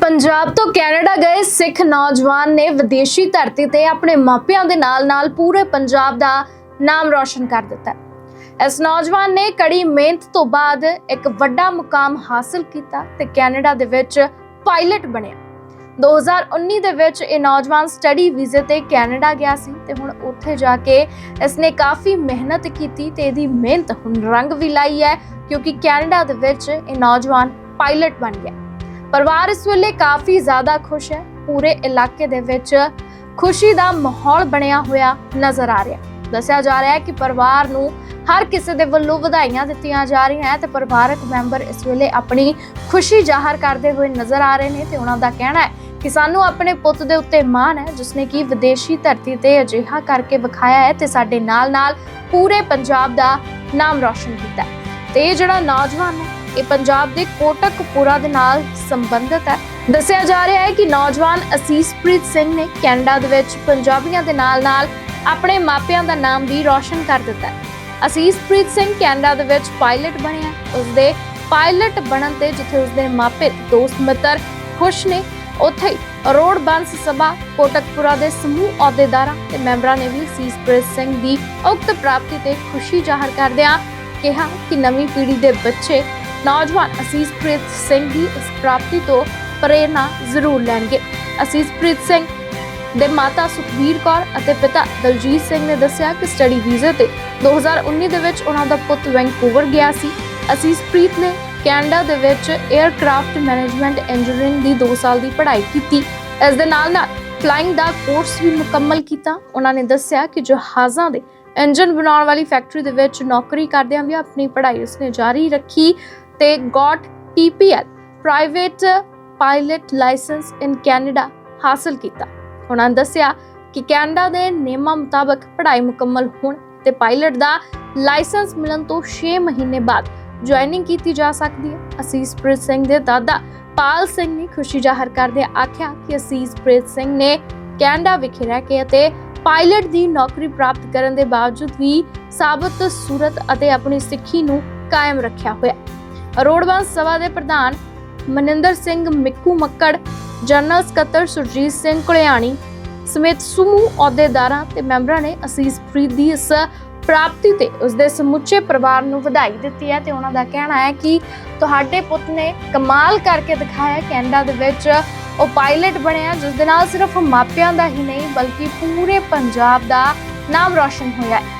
ਪੰਜਾਬ ਤੋਂ ਕੈਨੇਡਾ ਗਏ ਸਿੱਖ ਨੌਜਵਾਨ ਨੇ ਵਿਦੇਸ਼ੀ ਧਰਤੀ ਤੇ ਆਪਣੇ ਮਾਪਿਆਂ ਦੇ ਨਾਲ-ਨਾਲ ਪੂਰੇ ਪੰਜਾਬ ਦਾ ਨਾਮ ਰੌਸ਼ਨ ਕਰ ਦਿੱਤਾ। ਇਸ ਨੌਜਵਾਨ ਨੇ ਕੜੀ ਮਿਹਨਤ ਤੋਂ ਬਾਅਦ ਇੱਕ ਵੱਡਾ ਮੁਕਾਮ ਹਾਸਲ ਕੀਤਾ ਤੇ ਕੈਨੇਡਾ ਦੇ ਵਿੱਚ ਪਾਇਲਟ ਬਣਿਆ। 2019 ਦੇ ਵਿੱਚ ਇਹ ਨੌਜਵਾਨ ਸਟੱਡੀ ਵੀਜ਼ੇ ਤੇ ਕੈਨੇਡਾ ਗਿਆ ਸੀ ਤੇ ਹੁਣ ਉੱਥੇ ਜਾ ਕੇ ਇਸਨੇ ਕਾਫੀ ਮਿਹਨਤ ਕੀਤੀ ਤੇ ਇਹਦੀ ਮਿਹਨਤ ਹੁਣ ਰੰਗ ਵੀ ਲਾਈ ਹੈ ਕਿਉਂਕਿ ਕੈਨੇਡਾ ਦੇ ਵਿੱਚ ਇਹ ਨੌਜਵਾਨ ਪਾਇਲਟ ਬਣ ਗਿਆ। ਪਰਿਵਾਰ ਇਸ ਵੇਲੇ ਕਾਫੀ ਜ਼ਿਆਦਾ ਖੁਸ਼ ਹੈ। ਪੂਰੇ ਇਲਾਕੇ ਦੇ ਵਿੱਚ ਖੁਸ਼ੀ ਦਾ ਮਾਹੌਲ ਬਣਿਆ ਹੋਇਆ ਨਜ਼ਰ ਆ ਰਿਹਾ। ਦੱਸਿਆ ਜਾ ਰਿਹਾ ਹੈ ਕਿ ਪਰਿਵਾਰ ਨੂੰ ਹਰ ਕਿਸੇ ਦੇ ਵੱਲੋਂ ਵਧਾਈਆਂ ਦਿੱਤੀਆਂ ਜਾ ਰਹੀਆਂ ਤੇ ਪਰਿਵਾਰਕ ਮੈਂਬਰ ਇਸ ਵੇਲੇ ਆਪਣੀ ਖੁਸ਼ੀ ਜ਼ਾਹਰ ਕਰਦੇ ਹੋਏ ਨਜ਼ਰ ਆ ਰਹੇ ਨੇ ਤੇ ਉਹਨਾਂ ਦਾ ਕਹਿਣਾ ਹੈ ਕਿ ਸਾਨੂੰ ਆਪਣੇ ਪੁੱਤ ਦੇ ਉੱਤੇ ਮਾਣ ਹੈ ਜਿਸਨੇ ਕਿ ਵਿਦੇਸ਼ੀ ਧਰਤੀ ਤੇ ਅਜਿਹਾ ਕਰਕੇ ਵਿਖਾਇਆ ਹੈ ਤੇ ਸਾਡੇ ਨਾਲ-ਨਾਲ ਪੂਰੇ ਪੰਜਾਬ ਦਾ ਨਾਮ ਰੌਸ਼ਨ ਕੀਤਾ ਤੇ ਇਹ ਜਿਹੜਾ ਨੌਜਵਾਨ ਹੈ ਇਹ ਪੰਜਾਬ ਦੇ ਕੋਟਕਪੂਰਾ ਦੇ ਨਾਲ ਸੰਬੰਧਿਤ ਹੈ। ਦੱਸਿਆ ਜਾ ਰਿਹਾ ਹੈ ਕਿ ਨੌਜਵਾਨ ਅਸੀਸਪ੍ਰੀਤ ਸਿੰਘ ਨੇ ਕੈਨੇਡਾ ਦੇ ਵਿੱਚ ਪੰਜਾਬੀਆਂ ਦੇ ਨਾਲ-ਨਾਲ ਆਪਣੇ ਮਾਪਿਆਂ ਦਾ ਨਾਮ ਵੀ ਰੌਸ਼ਨ ਕਰ ਦਿੱਤਾ ਹੈ। ਅਸੀਸਪ੍ਰੀਤ ਸਿੰਘ ਕੈਨੇਡਾ ਦੇ ਵਿੱਚ ਪਾਇਲਟ ਬਣਿਆ ਉਸਦੇ ਪਾਇਲਟ ਬਣਨ ਤੇ ਜਿੱਥੇ ਉਸਦੇ ਮਾਪੇ, ਦੋਸਤ, ਮਿੱਤਰ ਖੁਸ਼ ਨੇ, ਉੱਥੇ ਰੋਡ ਬੰਸ ਸਭਾ ਕੋਟਕਪੁਰਾ ਦੇ ਸਮੂਹ ਅਹੁਦੇਦਾਰਾਂ ਤੇ ਮੈਂਬਰਾਂ ਨੇ ਵੀ ਅਸੀਸਪ੍ਰੀਤ ਸਿੰਘ ਦੀ ਉਕਤ ਪ੍ਰਾਪਤੀ ਤੇ ਖੁਸ਼ੀ ਜ਼ਾਹਰ ਕਰਦਿਆਂ ਕਿਹਾ ਕਿ ਨਵੀਂ ਪੀੜ੍ਹੀ ਦੇ ਬੱਚੇ ਨੌਜਵਾਨ ਅਸੀਸਪ੍ਰੀਤ ਸਿੰਘ ਦੀ ਇਸ ਪ੍ਰਾਪਤੀ ਤੋਂ ਪ੍ਰੇਰਨਾ ਜ਼ਰੂਰ ਲੈਣਗੇ। ਅਸੀਸਪ੍ਰੀਤ ਸਿੰਘ ਦੇ ਮਾਤਾ ਸੁਖਬੀਰ ਕੌਰ ਅਤੇ ਪਿਤਾ ਦਲਜੀਤ ਸਿੰਘ ਨੇ ਦੱਸਿਆ ਕਿ ਸਟੱਡੀ ਵੀਜ਼ੇ ਤੇ 2019 ਦੇ ਵਿੱਚ ਉਹਨਾਂ ਦਾ ਪੁੱਤ ਵੈਂਕੂਵਰ ਗਿਆ ਸੀ। ਅਸੀਸਪ੍ਰੀਤ ਨੇ ਕੈਨੇਡਾ ਦੇ ਵਿੱਚ 에ਅਰਕ੍ਰਾਫਟ ਮੈਨੇਜਮੈਂਟ ਇੰਜੀਨੀਅਰਿੰਗ ਦੀ 2 ਸਾਲ ਦੀ ਪੜ੍ਹਾਈ ਕੀਤੀ। ਇਸ ਦੇ ਨਾਲ ਨਾਲ ਫਲਾਈਂਗ ਦਾ ਕੋਰਸ ਵੀ ਮੁਕੰਮਲ ਕੀਤਾ। ਉਹਨਾਂ ਨੇ ਦੱਸਿਆ ਕਿ ਜਹਾਜ਼ਾਂ ਦੇ ਇੰਜਨ ਬਣਾਉਣ ਵਾਲੀ ਫੈਕਟਰੀ ਦੇ ਵਿੱਚ ਨੌਕਰੀ ਕਰਦਿਆਂ ਵੀ ਆਪਣੀ ਪੜ੍ਹਾਈ ਉਸਨੇ ਜਾਰੀ ਰੱਖੀ। ਤੇ got P P L private pilot licence in Canada ਹਾਸਲ ਕੀਤਾ। ਉਹਨਾਂ ਦੱਸਿਆ ਕਿ ਕੈਨੇਡਾ ਦੇ ਨਿਯਮਾਂ ਮੁਤਾਬਕ ਪੜ੍ਹਾਈ ਮੁਕੰਮਲ ਹੋਣ ਤੇ ਪਾਇਲਟ ਦਾ ਲਾਇਸੈਂਸ ਮਿਲਣ ਤੋਂ 6 ਮਹੀਨੇ ਬਾਅਦ ਜੁਆਇਨਿੰਗ ਕੀਤੀ ਜਾ ਸਕਦੀ ਹੈ। ਅਸੀਸਪ੍ਰੀਤ ਸਿੰਘ ਦੇ ਦਾਦਾ ਪਾਲ ਸਿੰਘ ਨੇ ਖੁਸ਼ੀ ਜ਼ਾਹਰ ਕਰਦੇ ਆਖਿਆ ਕਿ ਅਸੀਸਪ੍ਰੀਤ ਸਿੰਘ ਨੇ ਕੈਨੇਡਾ ਵਿਖੇ ਰਹਿ ਕੇ ਅਤੇ ਪਾਇਲਟ ਦੀ ਨੌਕਰੀ ਪ੍ਰਾਪਤ ਕਰਨ ਦੇ ਬਾਵਜੂਦ ਵੀ ਸਾਬਤ ਸੂਰਤ ਅਤੇ ਆਪਣੀ ਸਿੱਖੀ ਨੂੰ ਕਾਇਮ ਰੱਖਿਆ ਹੋਇਆ। ਰੋਡਬੰਸ ਸਭਾ ਦੇ ਪ੍ਰਧਾਨ ਮਨਿੰਦਰ ਸਿੰਘ ਮਿੱਕੂ ਮੱਕੜ, ਜਨਰਲ ਸਕੱਤਰ ਸੁਰਜੀਤ ਸਿੰਘ ਕੁਲਿਆਣੀ ਸਮੇਤ ਸਮੂਹ ਅਹੁਦੇਦਾਰਾਂ ਤੇ ਮੈਂਬਰਾਂ ਨੇ ਅਸੀਸ ਅਸੀਸਪ੍ਰੀਤ ਦੀ ਇਸ ਪ੍ਰਾਪਤੀ ਤੇ ਉਸਦੇ ਸਮੁੱਚੇ ਪਰਿਵਾਰ ਨੂੰ ਵਧਾਈ ਦਿੱਤੀ ਹੈ ਤੇ ਉਹਨਾਂ ਦਾ ਕਹਿਣਾ ਹੈ ਕਿ ਤੁਹਾਡੇ ਪੁੱਤ ਨੇ ਕਮਾਲ ਕਰਕੇ ਦਿਖਾਇਆ ਕੈਨੇਡਾ ਦੇ ਵਿੱਚ ਉਹ ਪਾਇਲਟ ਬਣਿਆ ਜਿਸ ਦੇ ਨਾਲ ਸਿਰਫ ਮਾਪਿਆਂ ਦਾ ਹੀ ਨਹੀਂ, ਬਲਕਿ ਪੂਰੇ ਪੰਜਾਬ ਦਾ ਨਾਮ ਰੌਸ਼ਨ ਹੋਇਆ ਹੈ।